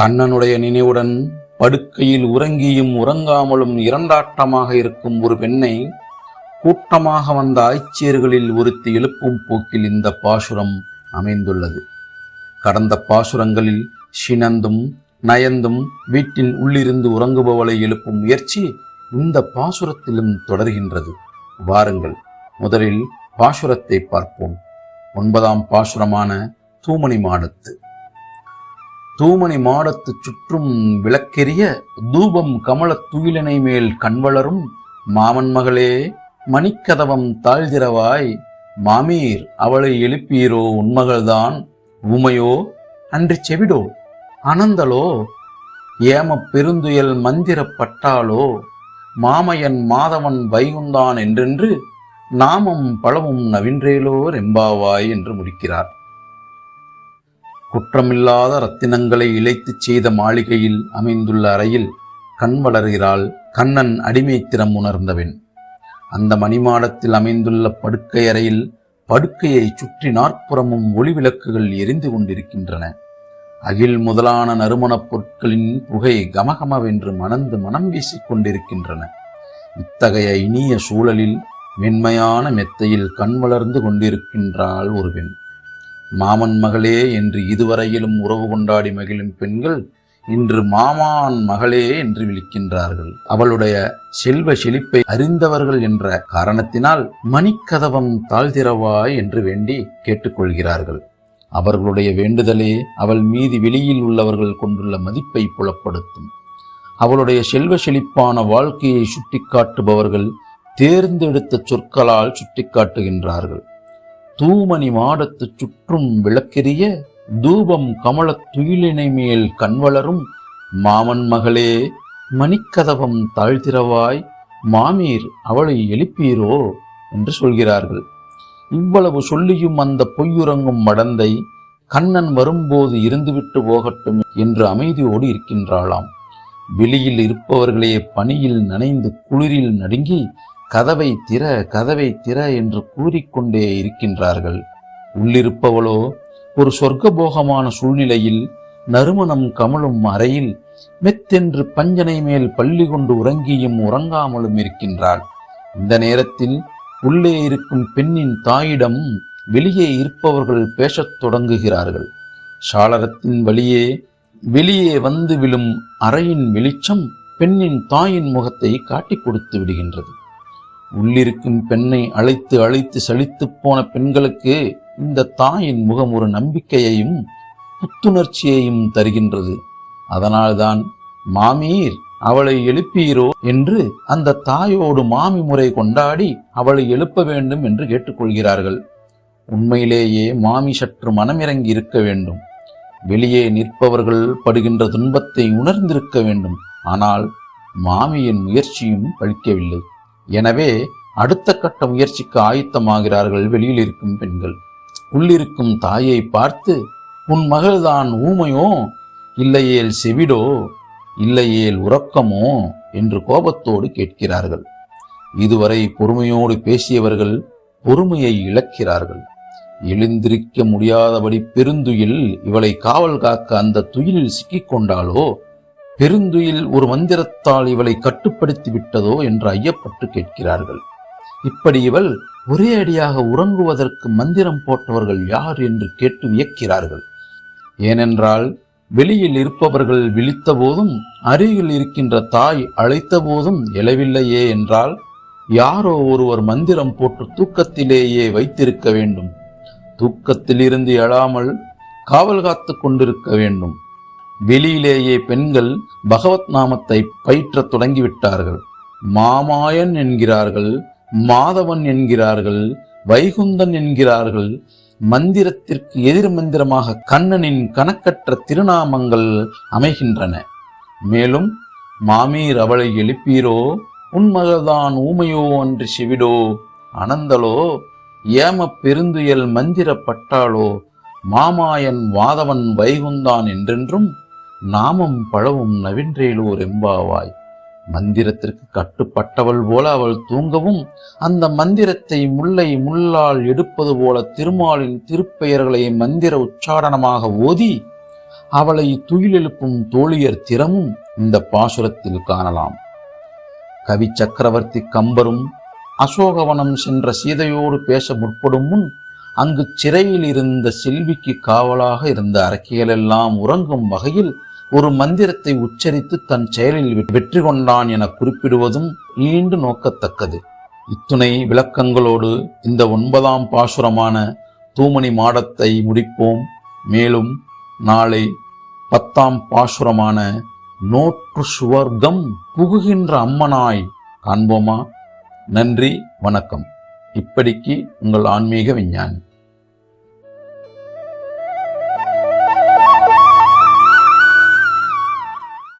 கண்ணனுடைய நினைவுடன் படுக்கையில் உறங்கியும் உறங்காமலும் இரண்டாட்டமாக இருக்கும் ஒரு பெண்ணை கூட்டமாக வந்த ஆய்ச்சியர்களில் ஒருத்தி எழுப்பும் போக்கில் இந்த பாசுரம் அமைந்துள்ளது. கடந்த பாசுரங்களில் சினந்தும் நயந்தும் வீட்டின் உள்ளிருந்து உறங்குபவளை எழுப்பும் முயற்சி இந்த பாசுரத்திலும் தொடர்கின்றது. வாருங்கள் முதலில் பாசுரத்தை பார்ப்போம். ஒன்பதாம் பாசுரமான தூமணி மாடத்து. தூமணி மாடத்து சுற்றும் விளக்கெரிய தூபம் கமலத் துயிலினை மேல் கண்வளரும் மாமன் மகளே மணிக்கதவம் தாழ்திரவாய் மாமீர் அவளை எழுப்பீரோ உன்மகள்தான் உமையோ அன்று செவிடோ அனந்தலோ ஏம பெருந்துயல் மந்திரப்பட்டாலோ மாமையன் மாதவன் வைகுந்தான் என்றென்று நாமம் பழமும் நவின்றேலோ ரெம்பாவாய் என்று முடிக்கிறார். குற்றமில்லாத ரத்தினங்களை இழைத்துச் செய்த மாளிகையில் அமைந்துள்ள அறையில் கண் வளர்கிறாள் கண்ணன் அடிமைத்திறம் உணர்ந்தவன். அந்த மணிமாடத்தில் அமைந்துள்ள படுக்கை அறையில் படுக்கையை சுற்றி நாற்புறமும் ஒளி விளக்குகள் எரிந்து கொண்டிருக்கின்றன. அகில் முதலான நறுமணப் பொருட்களின் புகை கமகமவென்று மணந்து மனம் வீசிக் கொண்டிருக்கின்றன. இத்தகைய இனிய சூழலில் மென்மையான மெத்தையில் கண் வளர்ந்து கொண்டிருக்கின்றாள் ஒருவன். மாமன் மகளே என்று இதுவரையிலும் உறவு கொண்டாடி மகிழும் பெண்கள் இன்று மாமான் மகளே என்று விழிக்கின்றார்கள். அவளுடைய செல்வ செழிப்பை அறிந்தவர்கள் என்ற காரணத்தினால் மணிக்கதவம் தாழ்திரவாய் என்று வேண்டி கேட்டுக்கொள்கிறார்கள். அவர்களுடைய வேண்டுதலே அவள் மீது வெளியில் உள்ளவர்கள் கொண்டுள்ள மதிப்பை புலப்படுத்தும். அவளுடைய செல்வ செழிப்பான வாழ்க்கையை சுட்டிக்காட்டுபவர்கள் தேர்ந்தெடுத்த சொற்களால் சுட்டிக்காட்டுகின்றார்கள். தூமணி மாடத்து சுற்றும் விளக்கெரிய தூபம் கமலத் துயிலினை மேல் கண்வளரும் மாமன் மகளே மணிக்கதவம் தாழ்த்திரவாய் மாமீர் அவளை எழுப்பீரோ என்று சொல்கிறார்கள். இவ்வளவு சொல்லியும் அந்த பொய்யுறங்கும் மடந்தை கண்ணன் வரும்போது இருந்துவிட்டு போகட்டும் என்று அமைதியோடு இருக்கின்றாளாம். வெளியில் இருப்பவர்களே பனியில் நனைந்து குளிரில் நடுங்கி கதவை திற கதவை திற என்று கூறிக்கொண்டே இருக்கின்றார்கள். உள்ளிருப்பவளோ ஒரு சொர்க்கபோகமான சூழ்நிலையில் நறுமணம் கமலும் அறையில் மெத்தென்று பஞ்சனை மேல் பள்ளி கொண்டு உறங்கியும் உறங்காமலும் இருக்கின்றாள். இந்த நேரத்தில் உள்ளே இருக்கும் பெண்ணின் தாயிடம் வெளியே இருப்பவர்கள் பேசத் தொடங்குகிறார்கள். சாளரத்தின் வழியே வெளியே வந்து விழும் அறையின் வெளிச்சம் பெண்ணின் தாயின் முகத்தை காட்டிக் கொடுத்து விடுகின்றது. உள்ளிருக்கும் பெண்ணை அழைத்து அழைத்து சலித்துப் போன பெண்களுக்கு இந்த தாயின் முகம் ஒரு நம்பிக்கையையும் புத்துணர்ச்சியையும் தருகின்றது. அதனால்தான் மாமீர் அவளை எழுப்பீரோ? என்று அந்த தாயோடு மாமி முறை கொண்டாடி அவளை எழுப்ப வேண்டும் என்று கேட்டுக்கொள்கிறார்கள். உண்மையிலேயே மாமி சற்று மனமிறங்கி இருக்க வேண்டும். வெளியே நிற்பவர்கள் படுகின்ற துன்பத்தை உணர்ந்திருக்க வேண்டும். ஆனால் மாமியின் முயற்சியும் பழிக்கவில்லை. எனவே அடுத்த கட்ட முயற்சிக்கு ஆயத்தமாகிறார்கள் வெளியில் இருக்கும் பெண்கள். உள்ளிருக்கும் தாயை பார்த்து உன் மகள்தான் ஊமையோ? இல்லையேல் செவிடோ? இல்லையேல் உறக்கமோ? என்று கோபத்தோடு கேட்கிறார்கள். இதுவரை பொறுமையோடு பேசியவர்கள் பொறுமையை இழக்கிறார்கள். எழுந்திருக்க முடியாதபடி பெருந்துயில் இவளை காவல் காக்க அந்த துயிலில் சிக்கிக்கொண்டாலோ பெருந்துயில் ஒரு மந்திரத்தால் இவளை கட்டுப்படுத்தி விட்டதோ என்று ஐயப்பட்டு கேட்கிறார்கள். இப்படி இவள் ஒரே அடியாக உறங்குவதற்கு மந்திரம் போட்டவர்கள் யார் என்று கேட்டு வியக்கிறார்கள். ஏனென்றால் வெளியில் இருப்பவர்கள் விழித்த போதும் அருகில் இருக்கின்ற தாய் அழைத்த போதும் எழவில்லையே என்றால் யாரோ ஒருவர் மந்திரம் போட்டு தூக்கத்திலேயே வைத்திருக்க வேண்டும். தூக்கத்திலிருந்து எழாமல் காவல் காத்து கொண்டிருக்க வேண்டும். வெளியிலேயே பெண்கள் பகவத் நாமத்தை பயிற்றத் தொடங்கிவிட்டார்கள். மாமாயன் என்கிறார்கள் மாதவன் என்கிறார்கள் வைகுந்தன் என்கிறார்கள். மந்திரத்திற்கு எதிர் மந்திரமாக கண்ணனின் கணக்கற்ற திருநாமங்கள் அமைகின்றன. மேலும் மாமீர் அவளை எழுப்பீரோ உன்மகள்தான் ஊமையோ அன்று சிவிடோ அனந்தலோ ஏம பெருந்துயல் மந்திரப்பட்டாளோ மாமாயன் வாதவன் வைகுந்தான் என்றென்றும் நாமம் பழவும் நவின்றேலூர் எம்பாவாய். மந்திரத்திற்கு கட்டுப்பட்டவள் போல அவள் தூங்கவும் அந்த மந்திரத்தை முல்லை முள்ளால் எடுப்பது போல திருமாலின் திருப்பெயர்களை மந்திர உச்சாரணமாக ஓதி அவளை துயிலெழுப்பும் தோழியர் திறமும் இந்த பாசுரத்தில் காணலாம். கவி சக்கரவர்த்தி கம்பரும் அசோகவனம் சென்ற சீதையோடு பேச முற்படும் முன் அங்கு சிறையில் இருந்த செல்விக்கு காவலாக இருந்த அரக்கிகளெல்லாம் உறங்கும் வகையில் ஒரு மந்திரத்தை உச்சரித்து தன் செயலில் வெற்றி கொண்டான் என குறிப்பிடுவதும் ஈண்டு நோக்கத்தக்கது. இத்துணை விளக்கங்களோடு இந்த ஒன்பதாம் பாசுரமான தூமணி மாடத்தை முடிப்போம். மேலும் நாளை பத்தாம் பாசுரமான நோற்று சுவர்க்கம் புகுகின்ற அம்மனாய் காண்போமா? நன்றி வணக்கம். இப்படிக்கு உங்கள் ஆன்மீக விஞ்ஞானி.